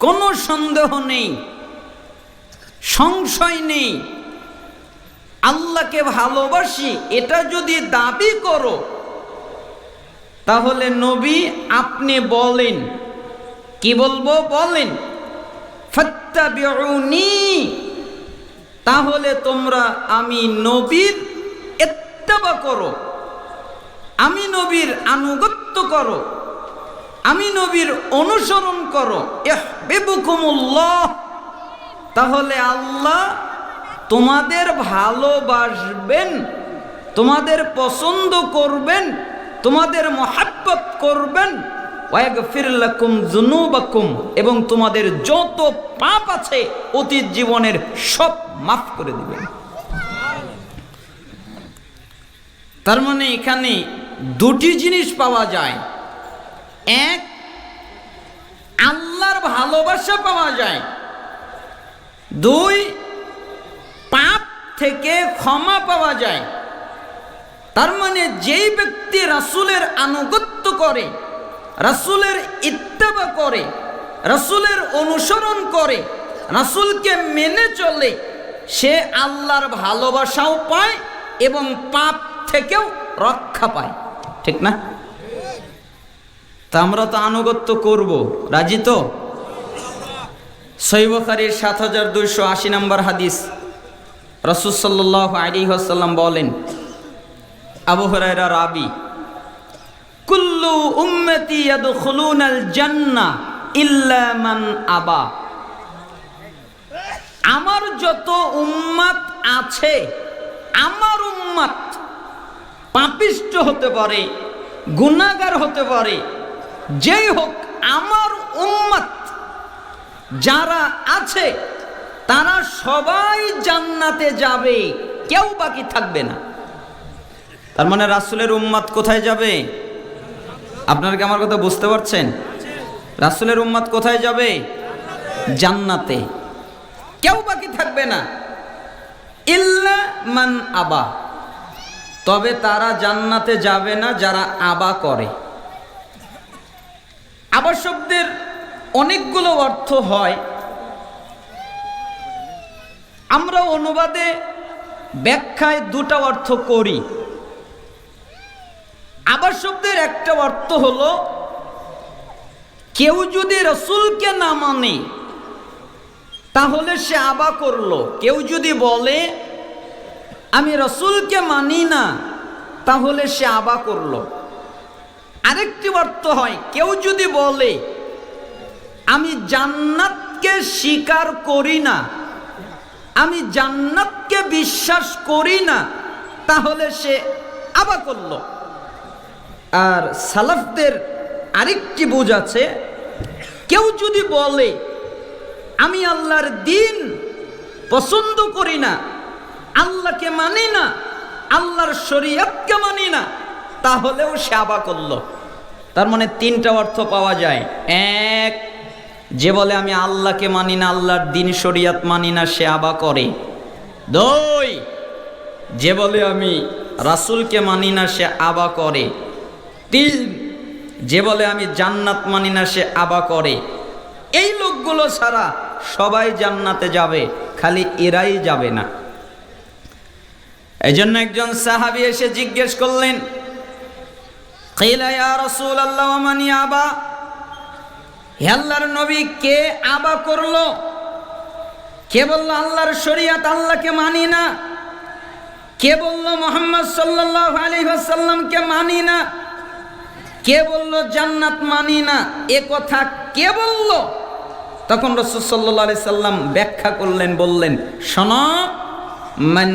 কোনো সন্দেহ নেই, সংশয় নেই। আল্লাহকে ভালোবাসি, এটা যদি দাবি করো, তাহলে নবী আপনি বলেন। কি বলব? বলেন। তাহলে তোমরা আমি নবীর এত্তাবা করো। আমি নবীর আনুগত্য করো। আমি নবীর অনুসরণ করো। তাহলে আল্লাহ তোমাদের ভালোবাসবেন, তোমাদের পছন্দ করবেন, তোমাদের মহাব্বত করবেন। এবং তোমাদের যত পাপ আছে অতীত জীবনের সব মাফ করে দিবেন। তার মানে এখানে দুটি জিনিস পাওয়া যায়। এক, আল্লাহর ভালোবাসা পাওয়া যায়। দুই, পাপ থেকে ক্ষমা পাওয়া যায়। তার মানে যেই ব্যক্তি রাসুলের আনুগত্য করে, রাসূলের ইত্তেবা করে, রাসূলের অনুসরণ করে, রাসূলকে মেনে চলে, সে আল্লাহর ভালোবাসাও পায় এবং পাপ থেকেও রক্ষা পায়। ঠিক না? তা আমরা তো আনুগত্য করব। রাজি তো? সৈবখারির সাত হাজার দুইশো আশি নম্বর হাদিস। রসুল সাল্লাহ আলী আসাল্লাম বলেন, আবু হরাইরা রাবি, কুল্লু উম্মতি ইয়াদখুলুনাল জান্নাহ ইল্লা মান আবা। আমার যত উম্মাত আছে, আমার উম্মাত পাপিষ্ট হতে পারে গুনাগার হতে পারে যেই হোক, আমার উম্মাত যারা আছে, তারা সবাই জান্নাতে যাবে, কেউ বাকি থাকবে না। তার মানে রাসুলের উম্মাত কোথায় যাবে? আপনারা কি আমার কথা বুঝতে পারছেন? রাসুলের উম্মাত কোথায় যাবে? জান্নাতে। কেউ বাকি থাকবে না। ইল্লা মান আবা। তবে তারা জান্নাতে যাবে না যারা আবা করে। আবার শব্দের অনেকগুলো অর্থ হয়। আমরা অনুবাদে ব্যাখ্যায় দুটা অর্থ করি। আবার শব্দের একটা অর্থ হলো, কেউ যদি রসুলকে না মানে তাহলে সে আবা করল। কেউ যদি বলে, আমি রসুলকে মানি না, তাহলে সে আবা করল। আরেকটি অর্থ হয়, কেউ যদি বলে, আমি জান্নাতকে স্বীকার করি না, আমি জান্নাতকে বিশ্বাস করি না, তাহলে সে আবা করল। আর সালাফদের আরেকটি বুঝ আছে, কেউ যদি বলে, আমি আল্লাহর দিন পছন্দ করি না, আল্লাহকে মানি না, আল্লাহর শরীয়তকে মানি না তাহলেও সে আবা করল। তার মানে তিনটা অর্থ পাওয়া যায়। এক, যে বলে আমি আল্লাহকে মানি না, আল্লাহর দিন শরিয়াত মানি না সে আবা করে। দুই, যে বলে আমি রাসুলকে মানি না সে আবা করে। তিন, যে বলে আমি জান্নাত মানি না সে আবা করে। এই লোকগুলো ছাড়া সবাই জান্নাতে যাবে, খালি এরাই যাবে না। এই জন্য একজন সাহাবি এসে জিজ্ঞেস করলেন রসুল আল্লাহ মানি আবা? আল্লাহর নবী, কে আবা করল? কে বলল আল্লাহর শরিয়াত আল্লাহকে মানি না? কে বলল মোহাম্মদ সাল্লাহ আলী সাল্লামকে মানি না? কে বলল জান্নাত মানি না? এ কথা কে বলল? তখন রসুল সাল্লাহ আলি সাল্লাম ব্যাখ্যা করলেন, বললেন, শোন, মান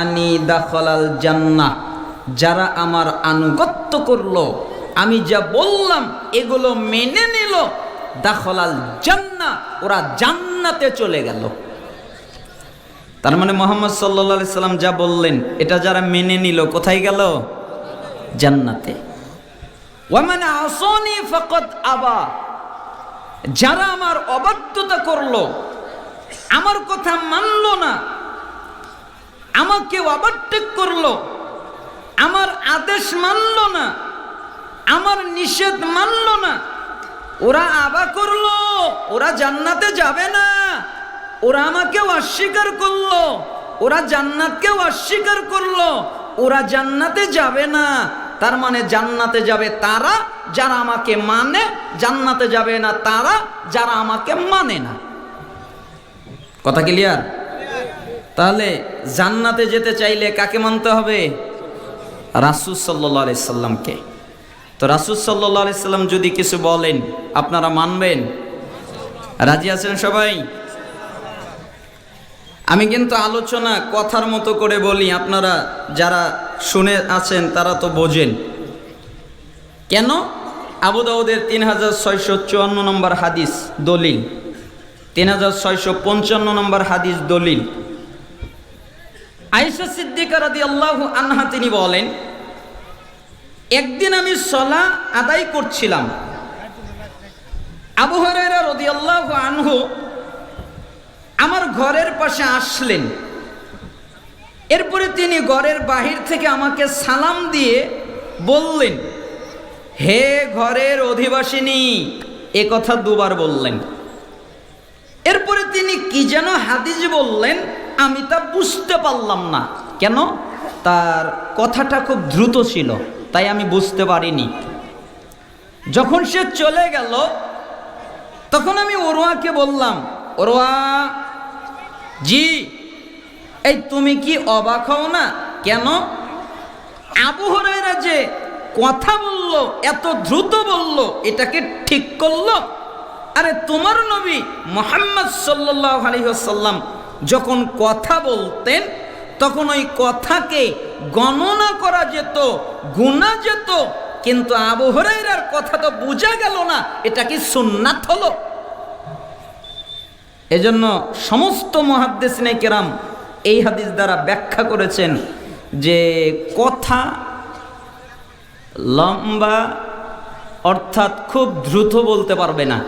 আনি দাখলাল জান্নাহ। যারা আমার আনুগত্য করল, আমি যা বললাম, এগুলো মেনে নিল, দাখলাল জান্না ওরা জান্নাতে চলে গেল। তার মানে মোহাম্মদ সাল্লা সাল্লাম যা বললেন, এটা যারা মেনে নিল, কোথায় গেল? জান্নাতে। ওয়ামান আসনি ফকত আবা। যারা আমার অবাধ্যতা করল, আমার কথা মানল না আমাকে ওভারটেক করল আমার আদেশ মানল না, আমার নিষেধ মানল না। ওরা আবা করল, ওরা জান্নাতে যাবে না। ওরা আমাকে অস্বীকার করল, ওরা জান্নাতকেও অস্বীকার করল। ওরা জান্নাতে যাবে না, তার মানে জান্নাতে যাবে তারা যারা আমাকে মানে জান্নাতে যাবে না তারা যারা আমাকে মানে না। কথা ক্লিয়ার তাহলে জান্নাতে যেতে চাইলে কাকে মানতে হবে? রাসুল সাল্লাহ সাল্লামকে। তো রাসুল সাল্লাহ সাল্লাম যদি কিছু বলেন, আপনারা মানবেন? রাজি আছেন সবাই? আমি কিন্তু আলোচনা কথার মতো করে বলি, আপনারা যারা শুনে আছেন, তারা তো বোঝেন। কেন? আবু দাউদের তিন হাজার ছয়শো চুয়ান্ন নম্বর হাদিস দলিল। তিন হাজার ছয়শো পঞ্চান্ন নম্বর হাদিস দলিল। আয়েশা সিদ্দিকা রাদি আল্লাহ আনহা তিনি বলেন, একদিন আমি সলা আদায় করছিলাম। আবু হরাইরা রদি আল্লাহ আনহু আমার ঘরের পাশে আসলেন। এরপরে তিনি ঘরের বাহির থেকে আমাকে সালাম দিয়ে বললেন, হে ঘরের অধিবাসিনী, এ কথা দুবার বললেন। এরপরে তিনি কি যেন হাদিস বললেন আমি তা বুঝতে পারলাম না। কেন? তার কথাটা খুব দ্রুত ছিল, তাই আমি বুঝতে পারিনি। যখন সে চলে গেল, তখন আমি ওরোয়াকে বললাম ওরোয়া জি, এই তুমি কি অবাক হও না? কেন? আবু যে কথা বলল, এত দ্রুত বলল এটাকে ঠিক করল? আরে তোমার নবী মোহাম্মদ সাল্লাহ আলহিহাসাল্লাম যখন কথা বলতেন, তখন ওই কথাকে গণনা করা যেত, গুণা যেত, কিন্তু আবু কথা তো বোঝা গেল না, এটা কি সুন্নাত হলো? এজন্য সমস্ত মহাদ্দেশিনে কেরাম এই হাদিস দ্বারা ব্যাখ্যা করেছেন যে কথা লম্বা, অর্থাৎ খুব দ্রুত বলতে পারবে না,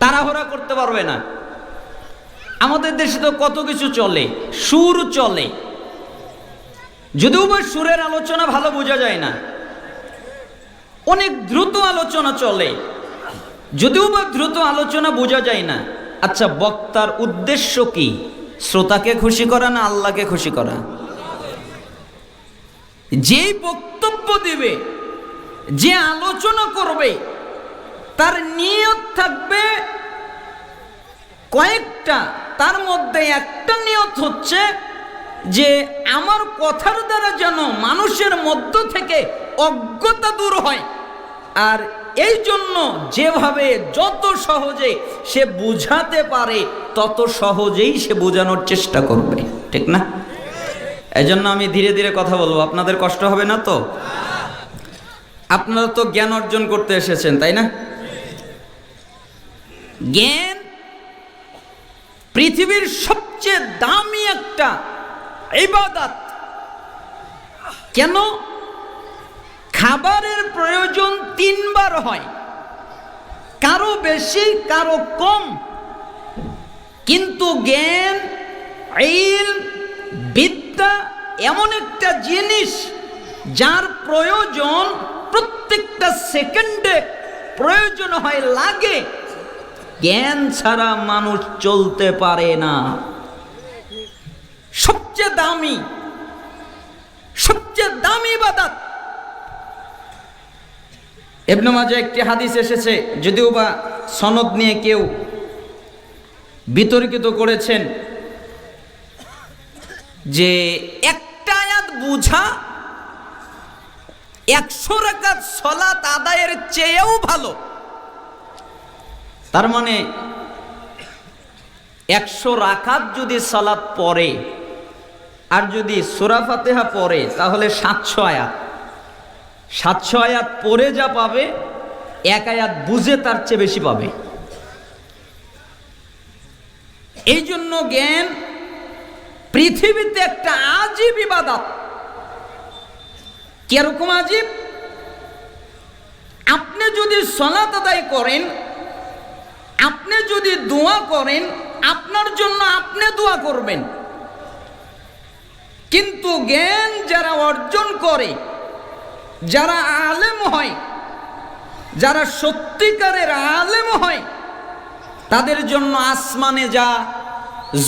তাড়াহুড়া করতে পারবে না। আমাদের দেশে তো কত কিছু চলে, সুর চলে। যদিও বা সুরের আলোচনা ভালো বোঝা যায় না, অনেক দ্রুত আলোচনা চলে। যদিও বা দ্রুত আলোচনা বোঝা যায় না আচ্ছা বক্তার উদ্দেশ্য কি? শ্রোতাকে খুশি করা না আল্লাহকে খুশি করা? যেই বক্তব্য দিবে, যে আলোচনা করবে, তার নিয়ত থাকবে কয়েকটা তার মধ্যে একটা নিয়ত হচ্ছে যে আমার কথার দ্বারা যেন মানুষের মধ্য থেকে অজ্ঞতা দূর হয়। আর এই জন্য যেভাবে যত সহজে সে বুঝাতে পারে, তত সহজেই সে বোঝানোর চেষ্টা করবে। ঠিক না? এই জন্য আমি ধীরে ধীরে কথা বলব। আপনাদের কষ্ট হবে না তো? আপনারা তো জ্ঞান অর্জন করতে এসেছেন, তাই না? জ্ঞান পৃথিবীর সবচেয়ে দামি একটা ইবাদত। কেন? খাবারের প্রয়োজন তিনবার হয়। কারও বেশি, কারও কম। কিন্তু জ্ঞান, ইল, বিদ্যা এমন একটা জিনিস যার প্রয়োজন প্রত্যেকটা সেকেন্ডে প্রয়োজন হয়, লাগে। জ্ঞান ছাড়া মানুষ চলতে পারে না। সবচেয়ে দামি সবচেয়ে দামি বাদাত এবনে মাঝে একটি হাদিস এসেছে, যদিও বা সনদ নিয়ে কেউ বিতর্কিত করেছেন, যে একটা আয়াত বুঝা, একশো রাকাত সলাত আদায়ের চেয়েও ভালো। তার মানে একশো রাখাত যদি সালাত পরে আর যদি সুরা ফাতেহা পড়ে, তাহলে সাতশো আয়াত। সাতশো আয়াত পরে যা পাবে, এক আয়াত বুঝে তার চেয়ে বেশি পাবে। এই জন্য জ্ঞান পৃথিবীতে একটা আজীব ইবাদত। কীরকম আজীব? আপনি যদি সলাত আদায় করেন আপনি যদি দোয়া করেন, আপনার জন্য আপনি দোয়া করবেন। কিন্তু জ্ঞান যারা অর্জন করে, যারা আলেম হয়, যারা সত্যিকারের আলেম হয়, তাদের জন্য আসমানে যা,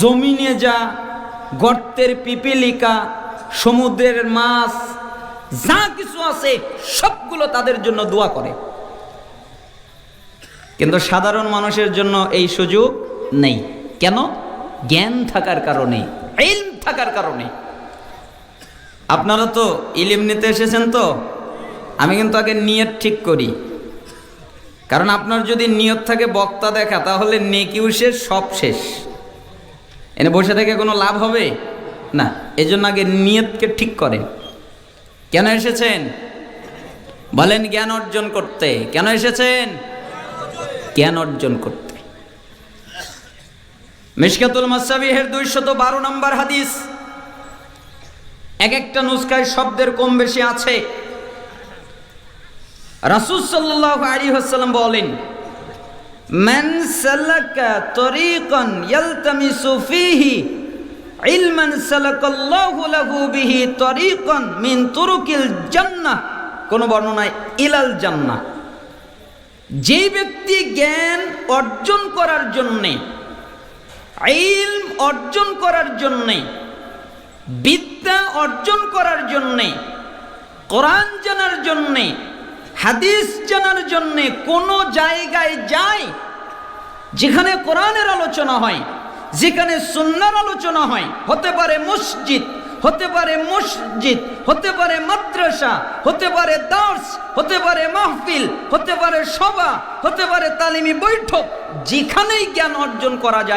জমিনে যা, গর্তের পিপিলিকা, সমুদ্রের মাছ, যা কিছু আছে, সবগুলো তাদের জন্য দোয়া করে। কিন্তু সাধারণ মানুষের জন্য এই সুযোগ নেই। কেন? জ্ঞান থাকার কারণে, ইলম থাকার কারণে। আপনারা তো ইলিম নিতে এসেছেন তো? আমি কিন্তু আগে নিয়ত ঠিক করি। কারণ আপনার যদি নিয়ত থাকে বক্তা দেখা, তাহলে নেকিও শেষ, সব শেষ। এনে বসে থেকে কোনো লাভ হবে? না এই জন্য আগে নিয়তকে ঠিক করেন। কেন এসেছেন? বলেন জ্ঞান অর্জন করতে। কেন এসেছেন? জ্ঞান অর্জন করতে। মিশকাতুল মাসাবিহের দুইশত বারো নম্বর হাদিস। এক একটা নুস্কায় শব্দের কম বেশি আছে। রাসূল সাল্লাল্লাহু আলাইহি ওয়াসাল্লাম বলেন, মান সালাকা তরিকান ইয়ালতামিসু ফীহি ইলমান সালাকাল্লাহু লাহু বিহি তরিকান মিন তুরুকিল জান্নাহ। কোন বর্ণনায় ইলাল জান্নাহ। যেই ব্যক্তি জ্ঞান অর্জন করার জন্যে, ইলম অর্জন করার জন্যে, বিদ্যা অর্জন করার জন্যে, কোরআন জানার জন্যে, হাদিস জানার জন্যে কোনো জায়গায় যায় যেখানে কোরআনের আলোচনা হয়, যেখানে সুন্নার আলোচনা হয়, হতে পারে মসজিদ হতে পারে মসজিদ, হতে পারে মাদ্রাসা, হতে পারে দার্স, হতে পারে মাহফিল, হতে পারে সভা, হতে পারে তালিমি বৈঠক, যেখানেই জ্ঞান অর্জন করা যায়।